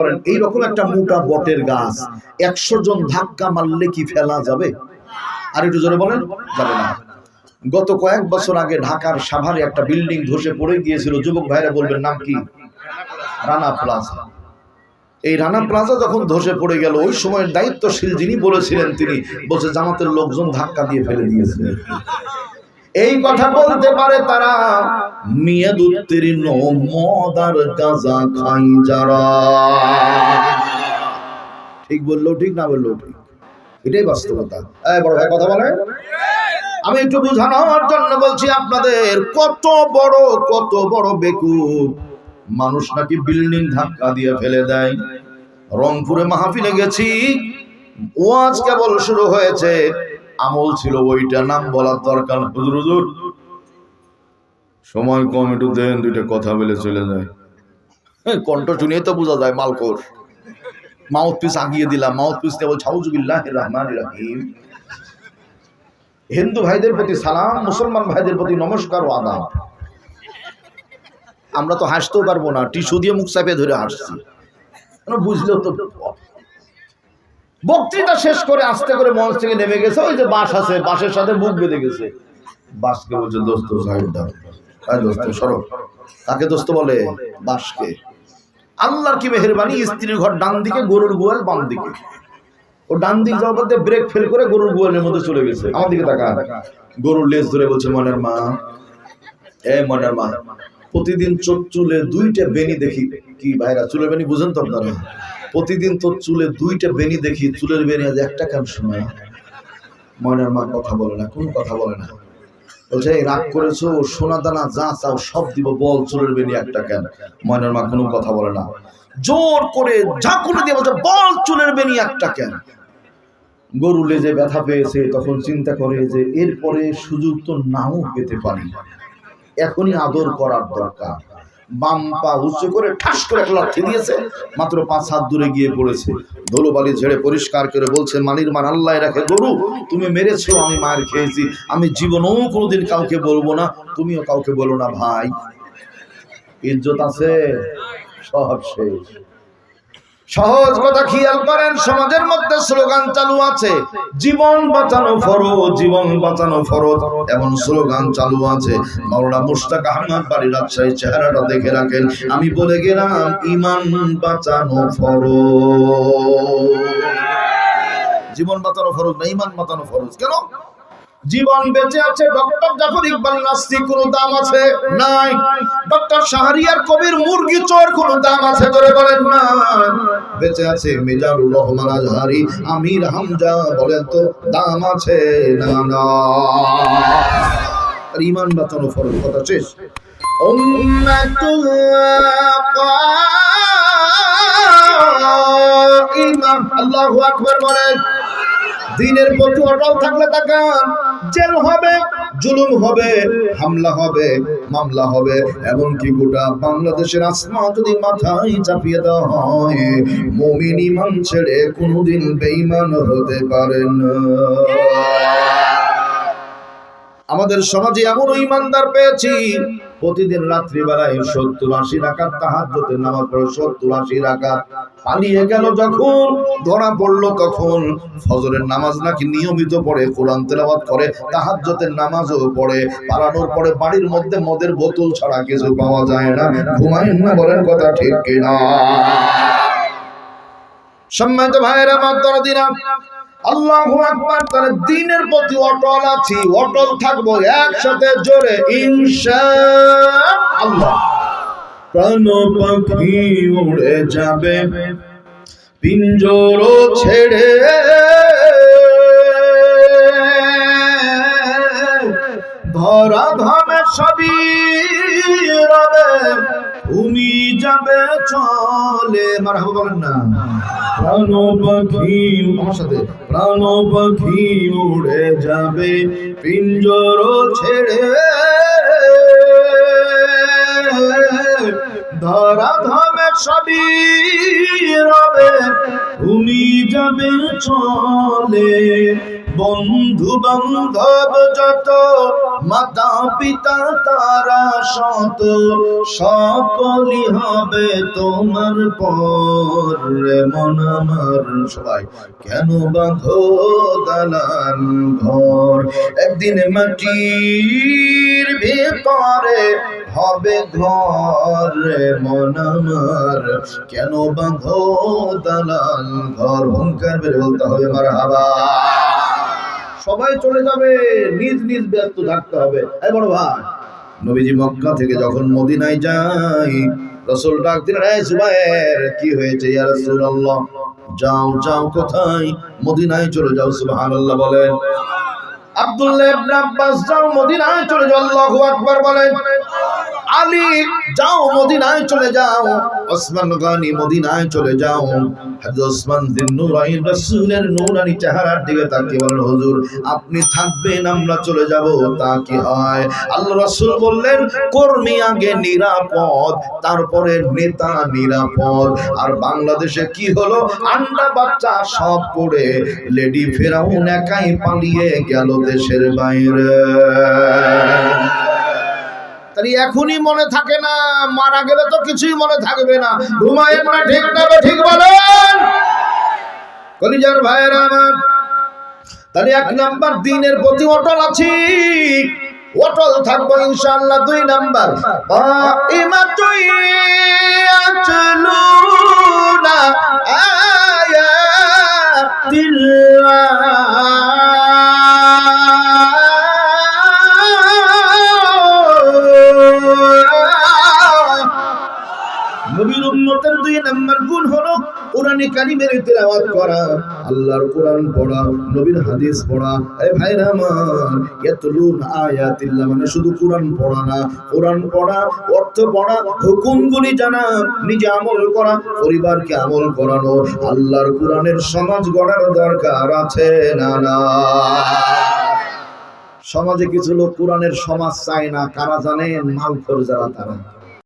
করেন। এইরকম একটা মোটা বটের গাছ, একশো জন ধাক্কা মারলে কি ফেলা যাবে? আর একটু জোরে বলেন, যাবে না। গত কয়েক বছর আগে ঢাকার সাভারে একটা বিল্ডিং ধসে পড়ে গিয়েছিল। যুবক ভাইরা বলবেন, নাম কি? রানা প্লাজা। এই রানা প্লাজা যখন ধসে পড়ে গেল, ওই সময়ের দায়িত্বশীল যিনি বলেছিলেন তিনি, বলছে, জামাতের লোকজন ধাক্কা দিয়ে ফেলে দিয়েছে। এই কথা বলতে পারে তারা মেয়াদ উত্তীর্ণ গাজা খাই যারা। ঠিক বলল ঠিক, না বলল ঠিক। এটাই বাস্তবতা। বড় ভাই, কথা বলে আমি একটু বোঝানোর জন্য বলছি আপনাদের, কত বড় কত বড় বেকুব। মানুষ নাকি বিল্ডিং ধাক্কা দিয়ে ফেলে দেয়। রংপুরে মাহফিলে গেছি, ওয়াজ কেবল শুরু হয়েছে। আমল ছিল ওইটা, নাম বলার দরকার। হুজুর হুজুর। সময় কম, একটু দেন, দুইটা কথা বলে চলে যায়। কণ্ঠ শুনিয়ে তো বোঝা যায় মালকোর মাউথ পিস আগিয়ে দিলাম। মাউথ পিস দিয়ে বলছে হাউজুবিল্লাহ রহমান রাহিম। হিন্দু ভাইদের প্রতি সালাম, মুসলমান ভাইদের প্রতি নমস্কার ও আদাব। আমরা তো হাসতেও পারব না, টিস্যু দিয়ে মুখ চাপে ধরে হাসছি। বুঝলেও তো বক্তৃতা শেষ করে আস্তে করে মঞ্চ থেকে নেমে গেছে। ওই যে বাস আছে বাসের সাথে মুখ বেঁধে গেছে। বাসকে বলছে, দোস্ত দাও। আয় দোস্ত বলে? বাসকে আল্লাহর কি মেহরবানি? স্ত্রীর ঘর ডান দিকে, গরুর গোয়াল বাম দিকে। ও ডান দিক যাওয়ার পর ব্রেক ফেল করে গরুর গোয়ালের মধ্যে চলে গেছে। আমার দিকে তাকা গরুর লেজ ধরে বলছে, মনের মা। এ, মনের মা, প্রতিদিন চোখ চুলে দুইটা বেনি দেখি। কি ভাইরা, চুলের বেনি বুঝেন তো আপনারা? প্রতিদিন তোর চুলে দুইটা বেনি দেখি, চুলের বেনি আজ একটা কান শোনায়? ময়নার মা কথা বলে না, কোনো কথা বলে না। বলছে, এই রাগ করেছ, সোনা দানা যা চাও সব দিব, বল চুলের বেনি একটা কেন? ময়নার মা কোনো কথা বলে না। জোর করে যা করে দিয়ে বলছে, বল চুলের বেনি একটা কেন? গরু লেজে ব্যথা পেয়েছে, তখন চিন্তা করে যে এরপরে সুযোগ তো নাও পেতে পারি। এখনই আদর করার দরকার। বাম পা উঁচু করে ঠাস করে একটা লাঠি দিয়েছে, মাত্র পাঁচ হাত দূরে গিয়ে পড়েছে। ধুলোবালি ঝেড়ে পরিষ্কার করে বলছে মালির মার আল্লাহ রাখে গরু, তুমি মেরেছো, আমি মার খেয়েছি। আমি জীবনেও কোনোদিন কাউকে বলব না, তুমিও কাউকে বলো না ভাই। ইজ্জত আছে? সব শেষ। সহজ কথা খেয়াল করেন, সমাজের মধ্যে স্লোগান চালু আছে, জীবন বাঁচানো ফরজ, জীবন বাঁচানো ফরজ, এমন স্লোগান চালু আছে। মাওলানা মুশতাক আহমদ বাড়ি রাজশাহী চেহারাটা দেখে রাখেন, আমি বলে গেলাম, ইমান বাঁচানো ফরজ। জীবন বাঁচানো ফরজ না, ইমান বাঁচানো ফরজ? কেন? জীবন বেঁচে আছে, ডক্টর জাফর ইকবাল নাস্তি, কোনো দাম আছে? নাই। ডক্টর শাহরিয়ার কবির মুরগি চোর, কোনো দাম আছে? ধরে বলেন না। বেঁচে আছে মিজানুর রহমান আজহারি, আমির হামজা, বলেন তো দাম আছে না না? ইমান বাঁচানো ফরজ, কথা শেষ। কাইমা আল্লাহু আকবার বলেন দিনের প্রতি অটল থাকলে তাকান জেল হবে, জুলুম হবে, হামলা হবে, মামলা হবে। এমনকি গোটা বাংলাদেশের আসমা যদি মাথায় চাপিয়ে দেওয়া হয়, মমিন ইমান ছেড়ে কোনোদিন বেঈমান হতে পারে না। আমাদের সমাজে এমন ইমানদার পেয়েছি প্রতিদিন রাত্রিবেলায় সত্তর আশি রাখার তাহাজ্জতের নামাজ পড়ে, সত্তর আশি রাখাত পালিয়ে গেল যখন, ধরা পড়ল তখন, ফজরের নামাজ নাকি নিয়মিত পড়ে, কোরআন তেলাওয়াত করে তাহাজ্জতের নামাজও পড়ে, পালানোর পরে বাড়ির মধ্যে মদের বোতল ছাড়া কিছু পাওয়া যায় না, ঘুমায় না বলেন কথা ঠিক কিনা। সম্মানিত ভাইয়েরা, আমার দরদিরা আল্লাহু আকবার, তার দিনের প্রতি অটল আছি, অটল থাকব একসাথে জোরে ইনশা আল্লাহ প্রাণ পাখি উড়ে যাবে পিঞ্জর ছেড়ে। ধরা ধামে সবই রবে যাবে, চলে। মারহাবা বলেন না। প্রাণ পাখি আমার সাথে প্রাণ পাখি উড়ে যাবে, পিঞ্জর ছেড়ে। ধরা ধামে সবই রবে ভূমি যাবে, চলে। বন্ধু বান্ধব যত মাতা পিতা তারা শত সকলি হবে তোমার পর। মন আমার, সবাই কেন বাঁধো দালান ঘর? একদিন মাটির ভিতরে হবে ঘর। রে মন আমার, কেন বাঁধো দালান ঘর? হুঙ্কার বের বলতে হবে মার হাবা সবাই চলে যাবে, নিজ নিজ ব্যস্ত থাকতে হবে। এই বড় ভাই, নবীজি মক্কা থেকে যখন মদিনায় যাই রসুল ডাক এই সুবাইর কি হয়েছে ইয়া রাসূলুল্লাহ? যাও যাও কোথায়? মদিনায় চলে যাও, সুবহানাল্লাহ, বলেন। আপনি থাকবেন, আমরা চলে যাব, তা কি হয়? আল্লাহ রাসূল বললেন, কর্মী আগে নিরাপদ, তারপরে নেতা নিরাপদ। আর বাংলাদেশে কি হলো? আন্ডা বাচ্চা সব পড়ে, লেডি ফেরাউন একাই পালিয়ে গেল দেশের বাইরে। এখনই মনে থাকে না, মারা গেলে তো কিছুই মনে থাকবে না। না, ঠিক না ঠিক বলেন। কলিজার আমার, তাহলে এক নাম্বার দিনের প্রতি অটল আছি। অটল থাকব ইনশাআল্লাহ দুই নাম্বার। আচলুনা মানে নিজে আমল করা, পরিবারকে আমল করানো। আল্লাহর কোরআনের সমাজ গড়ার দরকার আছে না না? সমাজে কিছু লোক কোরআনের সমাজ চায় না, কারা জানেন? মালখোর যারা তারা।